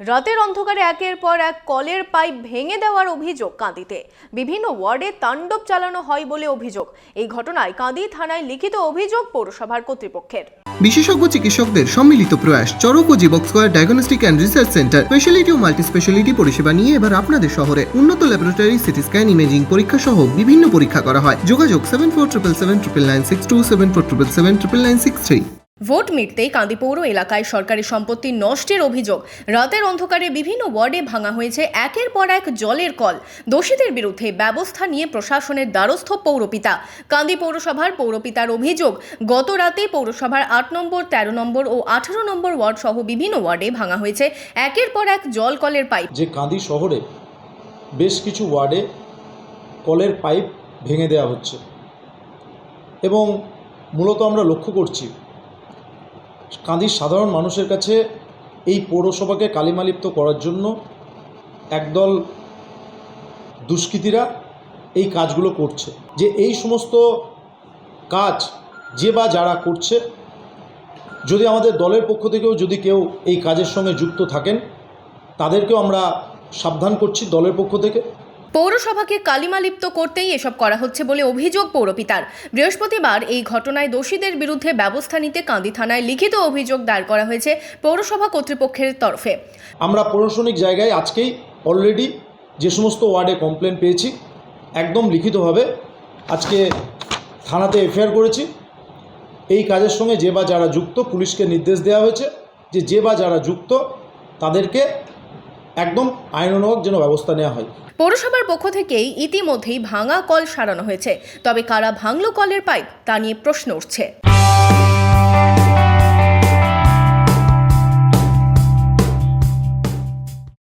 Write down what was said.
রাতের অন্ধকারে একের পর এক কলের পাইপ ভেঙে দেওয়ার অভিযোগ কাঁদিতে। বিভিন্ন ওয়ার্ডে তাণ্ডব চালানো হয় বলে অভিযোগ। এই ঘটনায় কাঁদি থানায় লিখিত অভিযোগ পৌরসভার কর্তৃপক্ষের। বিশেষজ্ঞ চিকিৎসকদের সম্মিলিত প্রয়াস, চরক ও Jivak square diagnostic and research centre, speciality O multi speciality পরিষেবা নিয়ে এবার আপনাদের শহরে উন্নত ল্যাবরেটরি, সিটি স্ক্যান, ইমেজিং পরীক্ষা সহ বিভিন্ন পরীক্ষা করা হয়। যোগাযোগ seven four triple seven triple nine six two seven four triple seven triple nine six three vote মিটতেই Kandi পৌর এলাকায় সরকারি সম্পত্তি নষ্টের অভিযোগ। রাতের অন্ধকারে বিভিন্ন ওয়ার্ডে ভাঙা হয়েছে একের পর এক জলের কল। দোষীদের বিরুদ্ধে ব্যবস্থা নিয়ে প্রশাসনের দ্বারস্থ পৌরপিতা। কান্দি পৌরসভার পৌরপিতার অভিযোগ, গত রাতে পৌরসভার আট নম্বর, তেরো নম্বর ও আঠারো নম্বর ওয়ার্ড সহ বিভিন্ন ওয়ার্ডে ভাঙা হয়েছে একের পর এক জল কলের পাইপ। যে কাঁদি শহরে বেশ কিছু ওয়ার্ডে কলের পাইপ ভেঙে দেওয়া হচ্ছে। এবং মূলত আমরা লক্ষ্য করছি কাঁদির সাধারণ মানুষের কাছে এই পৌরসভাকে কালিমালিপ্ত করার জন্য একদল দুষ্কৃতীরা এই কাজগুলো করছে। যে এই সমস্ত কাজ যে বা যারা করছে, যদি আমাদের দলের পক্ষ থেকেও যদি কেউ এই কাজের সঙ্গে যুক্ত থাকেন, তাদেরকেও আমরা সাবধান করছি দলের পক্ষ থেকে। পৌরসভাকে কালিমালিপ্ত করতেই এসব করা হচ্ছে বলে অভিযোগ পৌরপিতার। বৃহস্পতিবার এই ঘটনায় দোষীদের বিরুদ্ধে ব্যবস্থা নিতে কান্দি থানায় লিখিত অভিযোগ দায়ের করা হয়েছে পৌরসভা কর্তৃপক্ষের তরফে। আমরা প্রশাসনিক জায়গায় আজকেই অলরেডি যে সমস্ত ওয়ার্ডে কমপ্লেন পেয়েছি, একদম লিখিতভাবে আজকে থানাতে এফআইআর করেছি। এই কাজের সঙ্গে যে বা যারা যুক্ত, পুলিশকে নির্দেশ দেওয়া হয়েছে যে যে বা যারা যুক্ত, তাদেরকে একদম আইনানুগ যেন ব্যবস্থা নেওয়া হয়। পৌরসভার পক্ষ থেকেই ইতিমধ্যেই ভাঙা কল সারানো হয়েছে। তবে কারা ভাঙলো কলের পাইপ তা নিয়ে প্রশ্ন উঠছে।